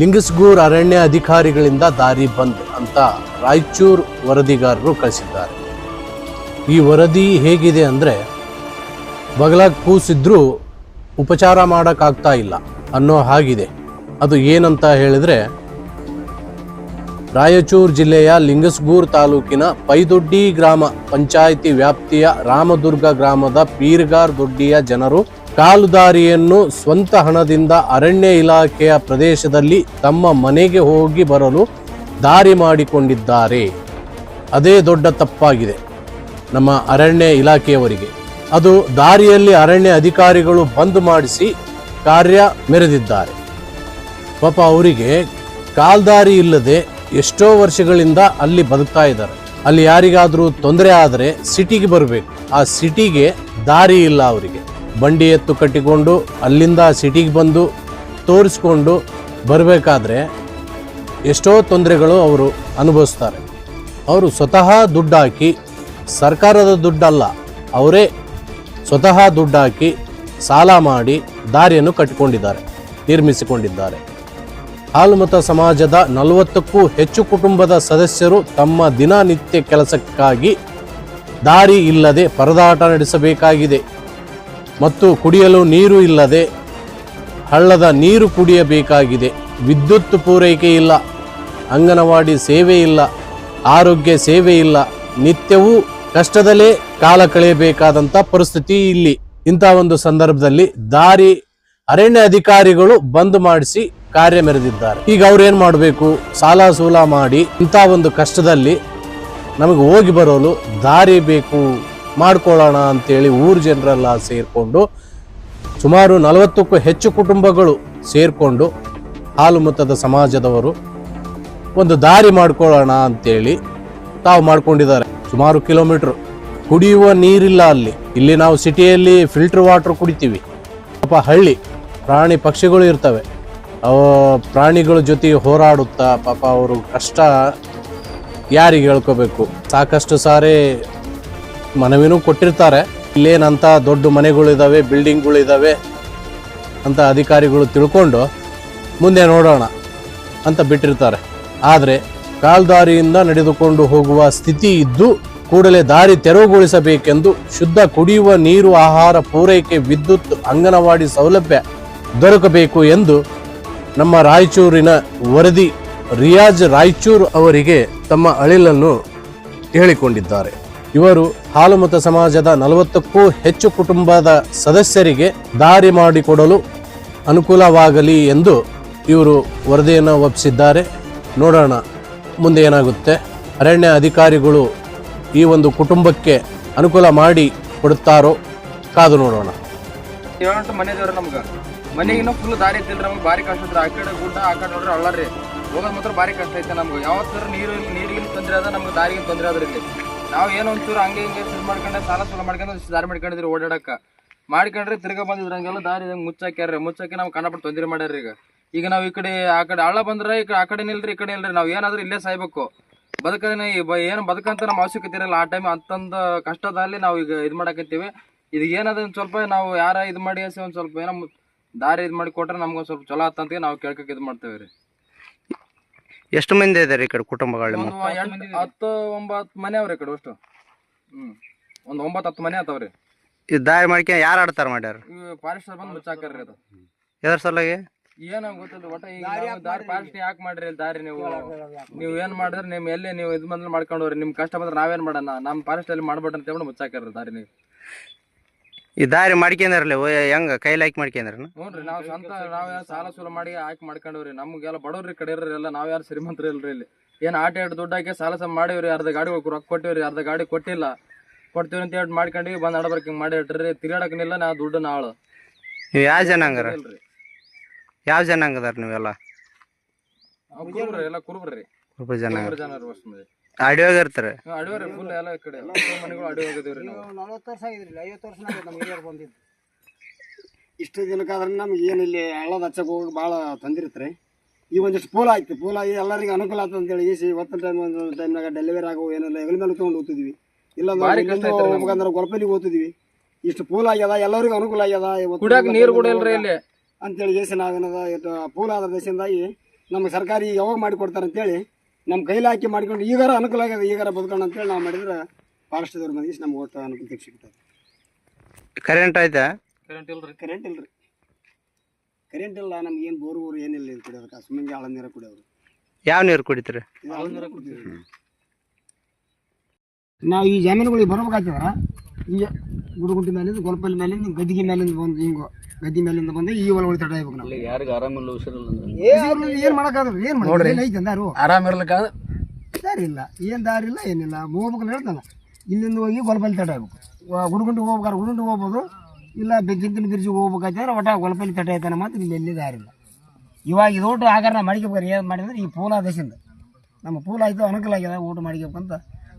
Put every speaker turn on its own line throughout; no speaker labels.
ಲಿಂಗಸ್ಗೂರ್ ಅರಣ್ಯ ಅಧಿಕಾರಿಗಳಿಂದ ದಾರಿ ಬಂದ್ ಅಂತ ರಾಯಚೂರು ವರದಿಗಾರರು ಕಳಿಸಿದ್ದಾರೆ. ಈ ವರದಿ ಹೇಗಿದೆ ಅಂದರೆ ಬಗಲಾಗಿ ಕೂಸಿದ್ರೂ ಉಪಚಾರ ಮಾಡೋಕ್ಕಾಗ್ತಾ ಇಲ್ಲ ಅನ್ನೋ ಹಾಗಿದೆ. ಅದು ಏನಂತ ಹೇಳಿದ್ರೆ ರಾಯಚೂರು ಜಿಲ್ಲೆಯ ಲಿಂಗಸ್ಗೂರ್ ತಾಲೂಕಿನ ಪೈದೊಡ್ಡಿ ಗ್ರಾಮ ಪಂಚಾಯಿತಿ ವ್ಯಾಪ್ತಿಯ ರಾಮದುರ್ಗ ಗ್ರಾಮದ ಪೀರ್ಗಾರ್ ದೊಡ್ಡಿಯ ಜನರು ಕಾಲುದಾರಿಯನ್ನು ಸ್ವಂತ ಹಣದಿಂದ ಅರಣ್ಯ ಇಲಾಖೆಯ ಪ್ರದೇಶದಲ್ಲಿ ತಮ್ಮ ಮನೆಗೆ ಹೋಗಿ ಬರಲು ದಾರಿ ಮಾಡಿಕೊಂಡಿದ್ದಾರೆ. ಅದೇ ದೊಡ್ಡ ತಪ್ಪಾಗಿದೆ ನಮ್ಮ ಅರಣ್ಯ ಇಲಾಖೆಯವರಿಗೆ. ಅದು ದಾರಿಯಲ್ಲಿ ಅರಣ್ಯ ಅಧಿಕಾರಿಗಳು ಬಂದ್ ಮಾಡಿಸಿ ಕಾರ್ಯ ಮೆರೆದಿದ್ದಾರೆ. ಪಾಪ ಅವರಿಗೆ ಕಾಲ್ದಾರಿ ಇಲ್ಲದೆ ಎಷ್ಟೋ ವರ್ಷಗಳಿಂದ ಅಲ್ಲಿ ಬದುಕ್ತಾ ಇದ್ದಾರೆ. ಅಲ್ಲಿ ಯಾರಿಗಾದರೂ ತೊಂದರೆ ಆದರೆ ಸಿಟಿಗೆ ಬರಬೇಕು. ಆ ಸಿಟಿಗೆ ದಾರಿ ಇಲ್ಲ ಅವರಿಗೆ. ಬಂಡಿ ಎತ್ತು ಕಟ್ಟಿಕೊಂಡು ಅಲ್ಲಿಂದ ಸಿಟಿಗೆ ಬಂದು ತೋರಿಸ್ಕೊಂಡು ಬರಬೇಕಾದ್ರೆ ಎಷ್ಟೋ ತೊಂದರೆಗಳು ಅವರು ಅನುಭವಿಸ್ತಾರೆ. ಅವರು ಸ್ವತಃ ದುಡ್ಡು ಹಾಕಿ, ಸರ್ಕಾರದ ದುಡ್ಡಲ್ಲ, ಅವರೇ ಸ್ವತಃ ದುಡ್ಡು ಹಾಕಿ ಸಾಲ ಮಾಡಿ ದಾರಿಯನ್ನು ಕಟ್ಟಿಕೊಂಡಿದ್ದಾರೆ, ನಿರ್ಮಿಸಿಕೊಂಡಿದ್ದಾರೆ. ಹಾಲುಮತ ಸಮಾಜದ ನಲವತ್ತಕ್ಕೂ ಹೆಚ್ಚು ಕುಟುಂಬದ ಸದಸ್ಯರು ತಮ್ಮ ದಿನನಿತ್ಯ ಕೆಲಸಕ್ಕಾಗಿ ದಾರಿ ಇಲ್ಲದೆ ಪರದಾಟ ನಡೆಸಬೇಕಾಗಿದೆ. ಮತ್ತು ಕುಡಿಯಲು ನೀರು ಇಲ್ಲದೆ ಹಳ್ಳದ ನೀರು ಕುಡಿಯಬೇಕಾಗಿದೆ. ವಿದ್ಯುತ್ ಪೂರೈಕೆ ಇಲ್ಲ, ಅಂಗನವಾಡಿ ಸೇವೆ ಇಲ್ಲ, ಆರೋಗ್ಯ ಸೇವೆ ಇಲ್ಲ. ನಿತ್ಯವೂ ಕಷ್ಟದಲ್ಲೇ ಕಾಲ ಕಳೆಯಬೇಕಾದಂಥ ಪರಿಸ್ಥಿತಿ ಇಲ್ಲಿ. ಇಂಥ ಒಂದು ಸಂದರ್ಭದಲ್ಲಿ ದಾರಿ ಅರಣ್ಯ ಅಧಿಕಾರಿಗಳು ಬಂದ್ ಮಾಡಿಸಿ ಕಾರ್ಯ ಮೆರೆದಿದ್ದಾರೆ. ಈಗ ಅವ್ರೇನು ಮಾಡಬೇಕು? ಸಾಲ ಸೂಲ ಮಾಡಿ ಇಂಥ ಒಂದು ಕಷ್ಟದಲ್ಲಿ ನಮಗೆ ಹೋಗಿ ಬರೋಲು ದಾರಿ ಬೇಕು. ಮಾಡ್ಕೊಳ್ಳೋಣ ಅಂತೇಳಿ ಊರ್ ಜನರೆಲ್ಲ ಸೇರಿಕೊಂಡು ಸುಮಾರು ನಲವತ್ತಕ್ಕೂ ಹೆಚ್ಚು ಕುಟುಂಬಗಳು ಸೇರಿಕೊಂಡು ಹಾಲು ಮುತ್ತದ ಸಮಾಜದವರು ಒಂದು ದಾರಿ ಮಾಡ್ಕೊಳ್ಳೋಣ ಅಂತೇಳಿ ತಾವು ಮಾಡ್ಕೊಂಡಿದ್ದಾರೆ. ಸುಮಾರು ಕಿಲೋಮೀಟ್ರ್. ಕುಡಿಯುವ ನೀರಿಲ್ಲ ಅಲ್ಲಿ. ಇಲ್ಲಿ ನಾವು ಸಿಟಿಯಲ್ಲಿ ಫಿಲ್ಟರ್ ವಾಟರ್ ಕುಡಿತೀವಿ. ಪಾಪ ಹಳ್ಳಿ, ಪ್ರಾಣಿ ಪಕ್ಷಿಗಳು ಇರ್ತವೆ. ಅವ ಪ್ರಾಣಿಗಳ ಜೊತೆ ಹೋರಾಡುತ್ತಾ ಪಾಪ ಅವರು ಕಷ್ಟ ಯಾರಿಗೆ ಹೇಳ್ಕೋಬೇಕು? ಸಾಕಷ್ಟು ಸಾರಿ ಮನವಿನೂ ಕೊಟ್ಟಿರ್ತಾರೆ. ಇಲ್ಲೇನಂತ ದೊಡ್ಡ ಮನೆಗಳಿದಾವೆ, ಬಿಲ್ಡಿಂಗ್ಗಳಿದಾವೆ ಅಂತ ಅಧಿಕಾರಿಗಳು ತಿಳ್ಕೊಂಡು ಮುಂದೆ ನೋಡೋಣ ಅಂತ ಬಿಟ್ಟಿರ್ತಾರೆ. ಆದರೆ ಕಾಲ್ದಾರಿಯಿಂದ ನಡೆದುಕೊಂಡು ಹೋಗುವ ಸ್ಥಿತಿ ಇದ್ದು ಕೂಡಲೇ ದಾರಿ ತೆರವುಗೊಳಿಸಬೇಕೆಂದು ಶುದ್ಧ ಕುಡಿಯುವ ನೀರು, ಆಹಾರ, ಪೂರೈಕೆ, ವಿದ್ಯುತ್, ಅಂಗನವಾಡಿ ಸೌಲಭ್ಯ ದೊರಕಬೇಕು ಎಂದು ನಮ್ಮ ರಾಯಚೂರಿನ ವರದಿ ರಿಯಾಜ್ ರಾಯಚೂರ್ ಅವರಿಗೆ ತಮ್ಮ ಅಳಿಲನ್ನು ಹೇಳಿಕೊಂಡಿದ್ದಾರೆ. ಇವರು ಹಾಲುಮತ ಸಮಾಜದ ನಲವತ್ತಕ್ಕೂ ಹೆಚ್ಚು ಕುಟುಂಬದ ಸದಸ್ಯರಿಗೆ ದಾರಿ ಮಾಡಿಕೊಡಲು ಅನುಕೂಲವಾಗಲಿ ಎಂದು ಇವರು ವರದಿಯನ್ನು ಒಪ್ಪಿಸಿದ್ದಾರೆ. ನೋಡೋಣ, ಮುಂದೆ ಏನಾಗುತ್ತೆ? ಅರಣ್ಯ ಅಧಿಕಾರಿಗಳು ಈ ಒಂದು ಕುಟುಂಬಕ್ಕೆ ಅನುಕೂಲ ಮಾಡಿ ಕೊಡುತ್ತಾರೋ ಕಾದು ನೋಡೋಣ.
ಏಳೆಂಟು ಮನೆ ಫುಲ್ ದಾರಿ ಭಾರಿ ಕಷ್ಟ ಗುಡ್ಡ ಮಾತ್ರ ಕಷ್ಟ ಐತೆ ನಮ್ಗೆ. ಯಾವತ್ತರ ನೀರು ನೀರಿಗಿನ ತೊಂದರೆ ಅದ ನಮ್ಗೆ ದಾರಿಗೆ ತೊಂದರೆ ಅದ ಇಲ್ಲಿ. ನಾವು ಏನೋ ಒಂಚೂರು ಹಂಗೆ ಹಿಂಗೆ ಇದು ಮಾಡ್ಕೊಂಡೆ, ಸಾಲ ಸುಲ ಮಾಡ್ಕೊಂಡು ದಾರಿ ಮಾಡ್ಕೊಂಡಿದ್ರಿ ಓಡಾಡಕ ಮಾಡ್ಕೊಂಡ್ರೆ ತಿರ್ಗ ಬಂದಿದ್ರು ಹಂಗೆಲ್ಲ ದಾರಿ ಇದಂಗೆ ಮುಚ್ಚಾಕ್ಯಾರ್ರಿ, ಮುಚ್ಚಾಕಿ ನಾವು ಕಂಡಪಟ್ಟು ತೊಂದರೆ ಮಾಡ್ಯಾರ ಈಗ. ಈಗ ನಾವು ಈ ಕಡೆ, ಆ ಕಡೆ ಹಳ್ಳ ಬಂದ್ರೆ ಈ ಕಡೆ, ಆ ಕಡೆ ನಿಲ್ರಿ ಈ ಕಡೆ ಇಲ್ರಿ, ನಾವು ಏನಾದ್ರೂ ಇಲ್ಲೇ ಸಾಯ್ಬೇಕು. ಬದುಕದೇನೆ ಏನು ಬದುಕಂತ ನಮ್ಮ ಅವಶ್ಯಕತೆ ಇರಲ್ಲ, ಆ ಟೈಮ್ ಅಂತಂದ ಕಷ್ಟದಲ್ಲಿ ನಾವು ಈಗ ಇದು ಮಾಡಕತ್ತೀವಿ. ಇದು ಏನದ ಒಂದ್ ಸ್ವಲ್ಪ ನಾವು ಯಾರ ಇದು ಮಾಡಿ ಒಂದ್ ಸ್ವಲ್ಪ ಏನೋ ದಾರಿ ಇದು ಮಾಡಿ ಕೊಟ್ರೆ ನಮ್ಗೆ ಸ್ವಲ್ಪ ಚಲೋ ಆತಂತ ನಾವು ಕೇಳ್ಕ ಇದು ಮಾಡ್ತೇವೆ ರೀ
ಎಷ್ಟು ಮಂದಿ ಇದಾರೆ ಈ ಕಡೆ ಕುಟುಂಬಗಳು
ಒಂದು ಎಂಟು ಹತ್ತು ಒಂಬತ್ತು ಮನೆ ಅವ್ರಿ ಈ ಕಡೆ ಅಷ್ಟು. ಹ್ಮ್. ಒಂದ್ ಒಂಬತ್ತು ಹತ್ತು ಮನೆ ಆತಾವ್ರಿ.
ಈ ದಾರಿ ಮಾಡ್ಕೊಂಡು ಯಾರು ಆಡ್ತಾರ ಮಾಡ್ಯಾರ?
ಫಾರೆಸ್ಟ್ ಬಂದು ಮುಚ್ಚಾಕರ್ರಿ ಅದು.
ಎದ್ರ ಸಲುವಾಗಿ?
ಏನೋ ಗೊತ್ತಿಲ್ಲ ಒಟ್ಟ ಈಗ ನಾವು ದಾರಿ ಫಾರೆಸ್ಟ್ ಯಾಕೆ ಮಾಡ್ರಿ ಇಲ್ಲಿ ದಾರಿ ನೀವು? ನೀವು ಏನ್ ಮಾಡಿದ್ರೆ ನಿಮ್ ಎಲ್ಲಿ ನೀವು ಇದ್ ಬಂದ್ರೆ ಮಾಡ್ಕೊಂಡವ್ರಿ ನಿಮ್ ಕಷ್ಟ ಬಂದ್ರೆ ನಾವೇನ್ ಮಾಡೋಣ? ನಮ್ ಫಾರೆಸ್ಟ್ ಅಲ್ಲಿ ಮಾಡ್ಬೇಡ್ರಿ ಅಂತ ಹೇಳಿ ಮುಚ್ಚಾಕರ್ರಿ ದಾರಿ ನೀವು.
ಈ ದಾರಿ ಮಾಡ್ಕೊಂಡ್ರಲ್ಲ ಹೆಂಗ ಕೈಲಿ ಹಾಕಿ ಮಾಡ್ಕೊಂಡ್ರಿ
ನೋಡ್ರಿ ನಾವ್ ಸ್ವಂತ ನಾವ್ ಯಾರು ಸಾಲ ಸೂಲ ಮಾಡಿ ಹಾಕಿ ಮಾಡ್ಕೊಂಡವ್ರಿ. ನಮ್ಗೆಲ್ಲ ಬಡವ್ರಿ ಕಡೆ ಇರ್ರಿ ಎಲ್ಲ ನಾವ್ ಯಾರು ಶ್ರೀಮಂತರು ಇಲ್ರಿ ಇಲ್ಲಿ. ಏನ್ ಆಟ ಎರಡು ದುಡ್ಡು ಹಾಕಿ ಸಾಲ ಸಹ ಮಾಡಿವ್ರಿ ಅರ್ಧ ಗಾಡಿ ರೊಕ್ಕ ಕೊಟ್ಟಿವ್ರಿ ಅರ್ಧ ಗಾಡಿ ಕೊಟ್ಟಿಲ್ಲ. ಕೊಡ್ತೀವಿ ಅಂತ ಹೇಳಿ ಮಾಡ್ಕೊಂಡಿ ಬಂದ್ ನಡಬರ್ಕ್ ಹಿಂಗ್ ಮಾಡಿ ಇಟ್ರಿ. ತಿರ್ಗಾಡಕನಿಲ್ಲ ನಾ ದುಡ್ಡು ನಾಳು
ನೀವು ಯಾವ ಜನಾಂಗರ?
ಇಲ್ರಿ.
ಯಾವ ಜನಾಂಗ ಅದಾರ ನೀವೆಲ್ಲ?
ನಾವ್ ಕುರುಬ್ರಿ ಎಲ್ಲ ಕುರುಬ್ರಿ.
ಜನಾಂಗ.
ಅಷ್ಟು. ಮಂದಿ
ಅಡಿಯೋಗ ಇರ್ತಾರೆ
ಅಡಿವ್ರಿ ಫುಲ್ ಎಲ್ಲ ಈ ಕಡೆ. ಎಲ್ಲ ಮನೆಗಳು ಅಡಿ ಹೋಗಿದೀವ್ರಿ ನಾವು.
ನಲವತ್ತು ವರ್ಷ ಆಗಿದ್ರಿ ಐವತ್ತು ವರ್ಷ ನಮ್ಮ ಹಿರಿಯರು ಬಂದಿದ್ದು. ಇಷ್ಟು ದಿನಕ್ಕಾದ್ರೆ ನಮ್ಗೆ ಏನು ಇಲ್ಲಿ ಹಳ್ಳದ ಹಚ್ಚಕ್ಕೆ ಹೋಗಿ ಭಾಳ ತೊಂದ್ರೆ ಇತ್ತು ಈ ಒಂದಿಷ್ಟು ಪೋಲ್ ಆಯ್ತು ಪೋಲ್ ಆಗಿ ಎಲ್ಲರಿಗೂ ಅನುಕೂಲ ಆಗ್ತದೆ ಅಂತೇಳಿ ಈಸಿ ಇವತ್ತಿನ ಟೈಮ್ ಒಂದು ಟೈಮ್ನಾಗ ಡೆಲಿವರಿ ಆಗೋ ಏನಿಲ್ಲ ಹೆಗಲ ಮೇಲೆ ತೊಗೊಂಡು ಹೋಗ್ತಿದ್ವಿ. ಇಲ್ಲ
ಭಾರಿ ಕಷ್ಟ ಐತ್ರಿ ನಮ್ಗೆ.
ಹೋಗ್ಬೇಕಂದ್ರೆ ಗೊಳಪಲ್ಲಿಗೆ ಹೋಗ್ತಿದ್ವಿ. ಇಷ್ಟು ಪೋಲ್ ಆಗ್ಯದ ಎಲ್ಲರಿಗೂ ಅನುಕೂಲ ಆಗ್ಯದ ಇವತ್ತು
ಕುಡಿಯಾಕ ನೀರ್ ಕೂಡ ಇಲ್ರಿ ಇಲ್ಲಿ
ಅಂತೇಳಿ ಏಸಿ ನಾವೇನದ ಪೋಲ ಆದ ದೇಶದಿಂದಾಗಿ ನಮ್ಗೆ ಸರ್ಕಾರಿ ಯಾವಾಗ ಮಾಡಿಕೊಡ್ತಾರೆ ಅಂತೇಳಿ ನಮ್ಮ ಕೈಲಿ ಹಾಕಿ ಮಾಡ್ಕೊಂಡು ಈಗಾರ ಅನುಕೂಲ ಆಗ್ಯದ ಈಗಾರ ಬದುಕೋಣ ಅಂತೇಳಿ ನಾವು ಮಾಡಿದ್ರೆ ಫಾರೆಸ್ಟ್ದವ್ರು ಮನೀಶ್ ನಮ್ಗೆ ಓಟ ಅನುಕೂಲ ಸಿಗ್ತದೆ.
ಕರೆಂಟ್ ಆಯ್ತಾ?
ಕರೆಂಟ್ ಇಲ್ರಿ.
ಕರೆಂಟ್ ಇಲ್ರಿ. ಕರೆಂಟ್ ಇಲ್ಲ ನಮ್ಗೆ ಏನು ಬೋರ್ ಊರು ಏನಿಲ್ಲ ಇದು ಕುಡಿಯೋದಕ್ಕೆ. ಸುಮ್ಮನೆ ಆಳ ನೀರು ಕುಡಿಯೋದು.
ಯಾವ ನೀರು ಕುಡಿತೀರಿ.
ನಾವು ಈ ಜಮೀನುಗಳಿಗೆ ಬರ್ಬೇಕಾಗ್ತದ? ಈಗ ಗುಡುಗುಂಟಿ ಮೇಲಿಂದ ಗೊಲ್ಪಲ್ಲಿ ಮೇಲಿಂದ ಗದ್ದಿಗೆ ಮೇಲಿಂದ ಬಂದು ಹಿಂಗ ಗದ್ದಿ ಮೇಲಿಂದ ಬಂದು ಈ ಒಳಗಡೆ ತಡ ಆಗ್ಬೇಕು ನಾವು.
ಯಾರಿಗೆ ಆರಾಮಿಲ್ಲ ಹುಷಾರಿಲ್ಲ
ಏನ್ ಏನು ಏನ್ ಮಾಡಿ ಐತೆ ಅಂದಾರು
ಆರಾಮ ಇರ್ಲಿಕ್ಕ?
ದಾರಿ ಇಲ್ಲ ಏನ್ ದಾರಿ ಇಲ್ಲ ಏನಿಲ್ಲ. ಹೋಗ್ಬೇಕು ಹೇಳ್ತಾನ. ಇಲ್ಲಿಂದ ಹೋಗಿ ಗೊಲ್ಪಲ್ಲಿ ತಡ ಆಗ್ಬೇಕು. ಗುಡುಗುಂಟಿಗೆ ಹೋಗ್ಬೇಕಾದ್ರೆ ಗುಡುಗುಂಟಿಗೆ ಹೋಗ್ಬೋದು ಇಲ್ಲ ಬೆಜ್ಜಿಂತಿನ ಬಿರ್ಜಿಗೆ ಹೋಗ್ಬೇಕಾಯ್ತಂದ್ರೆ ಒಟ್ಟ ಗೊಲ್ಪಲ್ಲಿ ತಡ ಆಯ್ತಾನೆ ಮಾತ್ರ ಇಲ್ಲಿ ಎಲ್ಲಿ ದಾರಿ ಇಲ್ಲ. ಇವಾಗ ಇದು ಊಟ ಆಗಾರ ಮಾಡಿಕೋಬೇಕಾರೆ ಏನು ಮಾಡಿದ್ರೆ ಈ ಪೂಲ ದೇಶದಿಂದ. ನಮ್ಮ ಪೂಲ ಆಯಿತು ಅನುಕೂಲ ಆಗ್ಯದ ಊಟ ಅಂತ.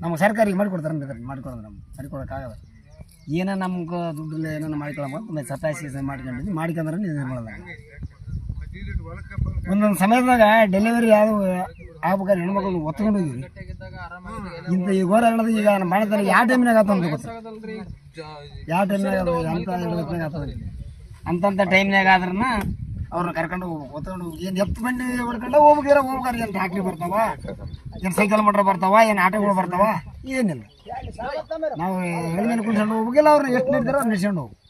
ನಮ್ಮ ಸರ್ಕಾರಿಗೆ ಮಾಡಿಕೊಡ್ತಾರೆ ಅಂದ್ರೆ ಮಾಡಿಕೊಡೋದು ಸರಿ ಮಾಡಿಕೊಡೋಕ್ಕಾಗಲ್ಲ ಏನೋ ನಮ್ಗೆ ದುಡ್ಡು ಏನೋ ಮಾಡ್ಕೊಳಮ್ಮ ಸತಾಯಿಸಿ ಮಾಡ್ಕೊಂಡಿದ್ವಿ ಮಾಡ್ಕೊಂಡ್ರೆ ಇದು ಮಾಡಲ್ಲ ಒಂದೊಂದು ಸಮಯದಾಗ ಡೆಲಿವರಿ ಯಾವ ಆಗ್ಬೇಕಾದ್ರೆ ಹೆಣ್ಮಕ್ಳು ಒತ್ಕೊಂಡು ಇಂಥ ಈ ಘೋರ ಹೇಳೋದು ಈಗ ಮಾಡ್ತಾರೆ ಯಾವ ಟೈಮ್ನಾಗ ಆತ ಅಂತ ಗೊತ್ತ ಯಾವ ಟೈಮ್ನಾಗ ಅಂತ ಅಂತಂಥ ಟೈಮ್ನಾಗ ಆದ್ರನ್ನ ಅವ್ರನ್ನ ಕರ್ಕೊಂಡು ಹೋಗ್ಬೇಕು. ಒತ್ಕೊಂಡು ಹೋಗಿ ಏನು ಎತ್ತು ಬಂಡಿ ಹೊಡ್ಕೊಂಡು ಹೋಗ್ಬೇಕಿರ ಹೋಗ್ಬೇಕಾರೆ ಏನು ಟ್ಯಾಕ್ಟ್ರಿ ಬರ್ತಾವ? ಏನು ಸೈಕಲ್ ಮೋಟ್ರ್ ಬರ್ತಾವ? ಏನು ಆಟೋಗಳು ಬರ್ತಾವ? ಏನಿಲ್ಲ. ನಾವು ಎಳ್ಮೇಲೆ ಕುಳ್ಸ್ಕೊಂಡು ಹೋಗ್ಬೇಕಿಲ್ಲ, ಅವ್ರನ್ನ ಎಷ್ಟು ನೀಡ್ತಾರೋ ಅವ್ರು ನಡೆಸ್ಕೊಂಡು ಹೋಗ್ಬೇಕು.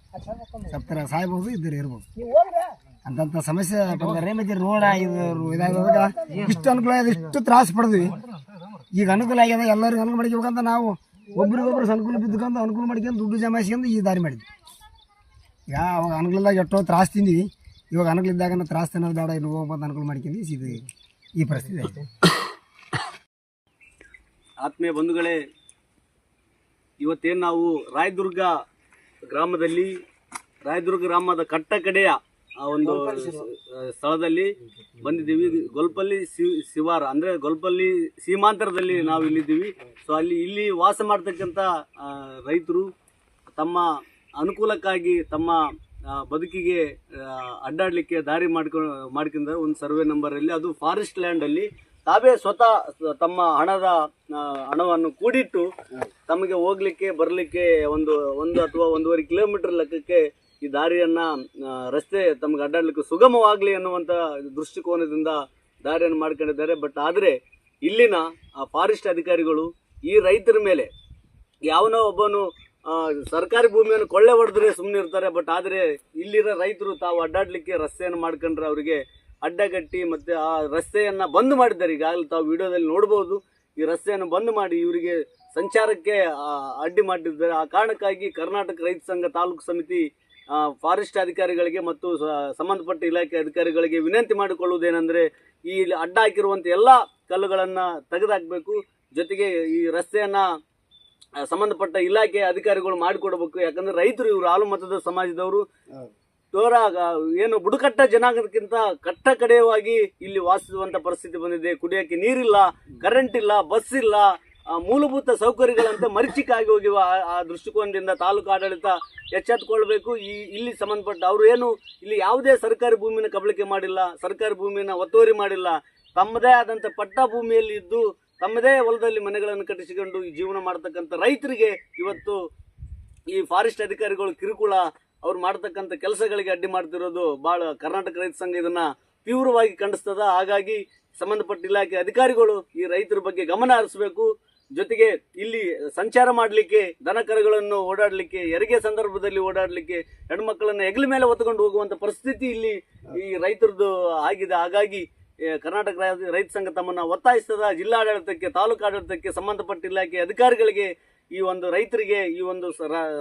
ಸಪ್ತರ ಸಾಯ್ಬೋದು, ಇದ್ದರೆ ಇರ್ಬೋದು. ಅಂತಂತ ಸಮಸ್ಯೆ ಬಂದರೆ ಮತ್ತೆ ರೋಡ್ ಇದು ಇದಾದಾಗ ಇಷ್ಟು ಅನುಕೂಲ ಆಗಿದೆ, ಇಷ್ಟು ತ್ರಾಸ ಪಡೆದ್ವಿ. ಈಗ ಅನುಕೂಲ ಆಗ್ಯದ ಎಲ್ಲರಿಗೂ ಅನುಕೂಲ ಮಾಡ್ಕೋಬೇಕಂತ ನಾವು ಒಬ್ರಿಗೊಬ್ರು ಅನುಕೂಲ ಬಿದ್ದುಕೊಂಡು ಅನುಕೂಲ ಮಾಡ್ಕೊಂಡು ದುಡ್ಡು ಜಮಾಯಿಸ್ಕೊಂಡು ಈ ದಾರಿ ಮಾಡಿದ್ವಿ. ಈಗ ಅವಾಗ ಅನುಕೂಲದಾಗ ಎಷ್ಟೋ ತ್ರಾಸ ತಿಂದ್ವಿ. ಇವಾಗ ಅನುಕೂಲ ಇದ್ದಾಗ ತ್ರಾಸ ತಿನ್ನೋದು ಬೇಡ, ಇನ್ನು ಹೋಗ್ಬೋದು ಅನುಕೂಲ ಮಾಡ್ಕೊಂಡು ಇದು ಈ ಪರಿಸ್ಥಿತಿ ಆಯ್ತು.
ಆತ್ಮೀಯ ಬಂಧುಗಳೇ, ಇವತ್ತೇನು ನಾವು ರಾಯದುರ್ಗ ಗ್ರಾಮದಲ್ಲಿ, ರಾಯದುರ್ಗ ಗ್ರಾಮದ ಕಟ್ಟ ಕಡೆಯ ಆ ಒಂದು ಸ್ಥಳದಲ್ಲಿ ಬಂದಿದ್ದೀವಿ. ಗೊಲ್ಪಲ್ಲಿ ಶಿವಾರ, ಅಂದರೆ ಗೊಲ್ಪಲ್ಲಿ ಸೀಮಾಂತರದಲ್ಲಿ ನಾವು ಇಲ್ಲಿದ್ದೀವಿ. ಸೊ ಅಲ್ಲಿ ಇಲ್ಲಿ ವಾಸ ಮಾಡ್ತಕ್ಕಂಥ ರೈತರು ತಮ್ಮ ಅನುಕೂಲಕ್ಕಾಗಿ ತಮ್ಮ ಬದುಕಿಗೆ ಅಡ್ಡಾಡಲಿಕ್ಕೆ ದಾರಿ ಮಾಡ್ಕೊ ಮಾಡ್ಕೊಂಡ ಒಂದು ಸರ್ವೆ ನಂಬರಲ್ಲಿ ಅದು ಫಾರೆಸ್ಟ್ ಲ್ಯಾಂಡಲ್ಲಿ ತಾವೇ ಸ್ವತಃ ತಮ್ಮ ಹಣದ ಹಣವನ್ನು ಕೂಡಿಟ್ಟು ತಮಗೆ ಹೋಗ್ಲಿಕ್ಕೆ, ಬರಲಿಕ್ಕೆ ಒಂದು ಒಂದು ಅಥವಾ ಒಂದೂವರೆ ಕಿಲೋಮೀಟರ್ ಲೆಕ್ಕಕ್ಕೆ ಈ ದಾರಿಯನ್ನ ರಸ್ತೆ ತಮಗೆ ಅಡ್ಡಾಡ್ಲಿಕ್ಕೆ ಸುಗಮವಾಗಲಿ ಅನ್ನುವಂಥ ದೃಷ್ಟಿಕೋನದಿಂದ ದಾರಿಯನ್ನು ಮಾಡ್ಕೊಂಡಿದ್ದಾರೆ. ಬಟ್ ಆದರೆ ಇಲ್ಲಿನ ಆ ಫಾರೆಸ್ಟ್ ಅಧಿಕಾರಿಗಳು ಈ ರೈತರ ಮೇಲೆ, ಯಾವನೋ ಒಬ್ಬನು ಸರ್ಕಾರಿ ಭೂಮಿಯನ್ನು ಕೊಳ್ಳೆ ಹೊಡೆದ್ರೆ ಸುಮ್ಮನೆ ಇರ್ತಾರೆ ಬಟ್ ಆದರೆ ಇಲ್ಲಿರೋ ರೈತರು ತಾವು ಅಡ್ಡಾಡ್ಲಿಕ್ಕೆ ರಸ್ತೆಯನ್ನು ಮಾಡ್ಕೊಂಡ್ರೆ ಅವರಿಗೆ ಅಡ್ಡಗಟ್ಟಿ ಮತ್ತು ಆ ರಸ್ತೆಯನ್ನು ಬಂದ್ ಮಾಡಿದ್ದಾರೆ. ಈಗಾಗಲೇ ತಾವು ವಿಡಿಯೋದಲ್ಲಿ ನೋಡ್ಬೋದು, ಈ ರಸ್ತೆಯನ್ನು ಬಂದ್ ಮಾಡಿ ಇವರಿಗೆ ಸಂಚಾರಕ್ಕೆ ಅಡ್ಡಿ ಮಾಡಿದ್ದಾರೆ. ಆ ಕಾರಣಕ್ಕಾಗಿ ಕರ್ನಾಟಕ ರೈತ ಸಂಘ ತಾಲೂಕು ಸಮಿತಿ ಫಾರೆಸ್ಟ್ ಅಧಿಕಾರಿಗಳಿಗೆ ಮತ್ತು ಸಂಬಂಧಪಟ್ಟ ಇಲಾಖೆ ಅಧಿಕಾರಿಗಳಿಗೆ ವಿನಂತಿ ಮಾಡಿಕೊಳ್ಳುವುದೇನೆಂದರೆ, ಈ ಅಡ್ಡ ಹಾಕಿರುವಂಥ ಎಲ್ಲ ಕಲ್ಲುಗಳನ್ನು ತೆಗೆದುಹಾಕಬೇಕು ಜೊತೆಗೆ ಈ ರಸ್ತೆಯನ್ನ ಸಂಬಂಧಪಟ್ಟ ಇಲಾಖೆ ಅಧಿಕಾರಿಗಳು ಮಾಡಿಕೊಡ್ಬೇಕು. ಯಾಕಂದ್ರೆ ರೈತರು ಇವರು ಹಾಲು ಮತದ ಸಮಾಜದವರು. ತೋರ ಏನು ಬುಡಕಟ್ಟ ಜನಾಂಗಕ್ಕಿಂತ ಕಟ್ಟ ಕಡೆಯವಾಗಿ ಇಲ್ಲಿ ವಾಸಿಸುವಂತ ಪರಿಸ್ಥಿತಿ ಬಂದಿದೆ. ಕುಡಿಯಕ್ಕೆ ನೀರಿಲ್ಲ ಕರೆಂಟ್ ಇಲ್ಲ ಬಸ್ ಇಲ್ಲ ಮೂಲಭೂತ ಸೌಕರ್ಯಗಳಂತೆ ಮರಿಚಿಕಾಗಿ ಹೋಗಿವ ಆ- ಆ ದೃಷ್ಟಿಕೋನದಿಂದ ತಾಲೂಕು ಆಡಳಿತ ಎಚ್ಚೆತ್ತುಕೊಳ್ಬೇಕು. ಈ ಇಲ್ಲಿ ಸಂಬಂಧಪಟ್ಟ ಅವರು ಏನು ಇಲ್ಲಿ ಯಾವುದೇ ಸರ್ಕಾರಿ ಭೂಮಿನ ಕಬಳಿಕೆ ಮಾಡಿಲ್ಲ ಸರ್ಕಾರಿ ಭೂಮಿನ ಒತ್ತುವರಿ ಮಾಡಿಲ್ಲ. ತಮ್ಮದೇ ಆದಂಥ ಪಟ್ಟ ಭೂಮಿಯಲ್ಲಿ ಇದ್ದು ತಮ್ಮದೇ ಹೊಲದಲ್ಲಿ ಮನೆಗಳನ್ನು ಕಟ್ಟಿಸಿಕೊಂಡು ಈ ಜೀವನ ಮಾಡತಕ್ಕಂಥ ರೈತರಿಗೆ ಇವತ್ತು ಈ ಫಾರೆಸ್ಟ್ ಅಧಿಕಾರಿಗಳು ಕಿರುಕುಳ ಅವ್ರು ಮಾಡ್ತಕ್ಕಂಥ ಕೆಲಸಗಳಿಗೆ ಅಡ್ಡಿ ಮಾಡ್ತಿರೋದು ಬಹಳ ಕರ್ನಾಟಕ ರೈತ ಸಂಘ ಇದನ್ನ ತೀವ್ರವಾಗಿ ಖಂಡಿಸ್ತದ. ಹಾಗಾಗಿ ಸಂಬಂಧಪಟ್ಟ ಇಲಾಖೆ ಅಧಿಕಾರಿಗಳು ಈ ರೈತರ ಬಗ್ಗೆ ಗಮನ ಹರಿಸಬೇಕು. ಜೊತೆಗೆ ಇಲ್ಲಿ ಸಂಚಾರ ಮಾಡಲಿಕ್ಕೆ, ದನ ಕರುಗಳನ್ನು ಓಡಾಡಲಿಕ್ಕೆ ಎರಿಗೆ ಸಂದರ್ಭದಲ್ಲಿ ಓಡಾಡಲಿಕ್ಕೆ, ಹೆಣ್ಮಕ್ಳನ್ನ ಹೆಗಲ ಮೇಲೆ ಹೊತ್ಕೊಂಡು ಹೋಗುವಂತ ಪರಿಸ್ಥಿತಿ ಇಲ್ಲಿ ಈ ರೈತರದ್ದು ಆಗಿದೆ. ಹಾಗಾಗಿ ಕರ್ನಾಟಕ ರಾಜ್ಯ ರೈತ ಸಂಘ ತಮ್ಮನ್ನು ಒತ್ತಾಯಿಸ್ತದ ಜಿಲ್ಲಾಡಳಿತಕ್ಕೆ ತಾಲೂಕಾಡಳಿತಕ್ಕೆ ಸಂಬಂಧಪಟ್ಟ ಇಲಾಖೆ ಅಧಿಕಾರಿಗಳಿಗೆ ಈ ಒಂದು ರೈತರಿಗೆ ಈ ಒಂದು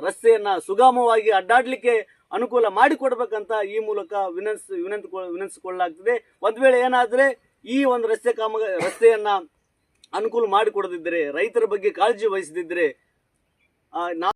ರಸ್ತೆಯನ್ನು ಸುಗಮವಾಗಿ ಅಡ್ಡಾಡಲಿಕ್ಕೆ ಅನುಕೂಲ ಮಾಡಿಕೊಡ್ಬೇಕಂತ ಈ ಮೂಲಕ ವಿನಂತ ವಿನಂತಿ ವಿನಂತಿಸಿಕೊಳ್ಳಲಾಗ್ತದೆ. ಒಂದು ವೇಳೆ ಏನಾದರೆ ಈ ಒಂದು ರಸ್ತೆ ಕಾಮ ರಸ್ತೆಯನ್ನು ಅನುಕೂಲ ಮಾಡಿಕೊಡದಿದ್ದರೆ, ರೈತರ ಬಗ್ಗೆ ಕಾಳಜಿ ವಹಿಸದಿದ್ದರೆ ನಾವು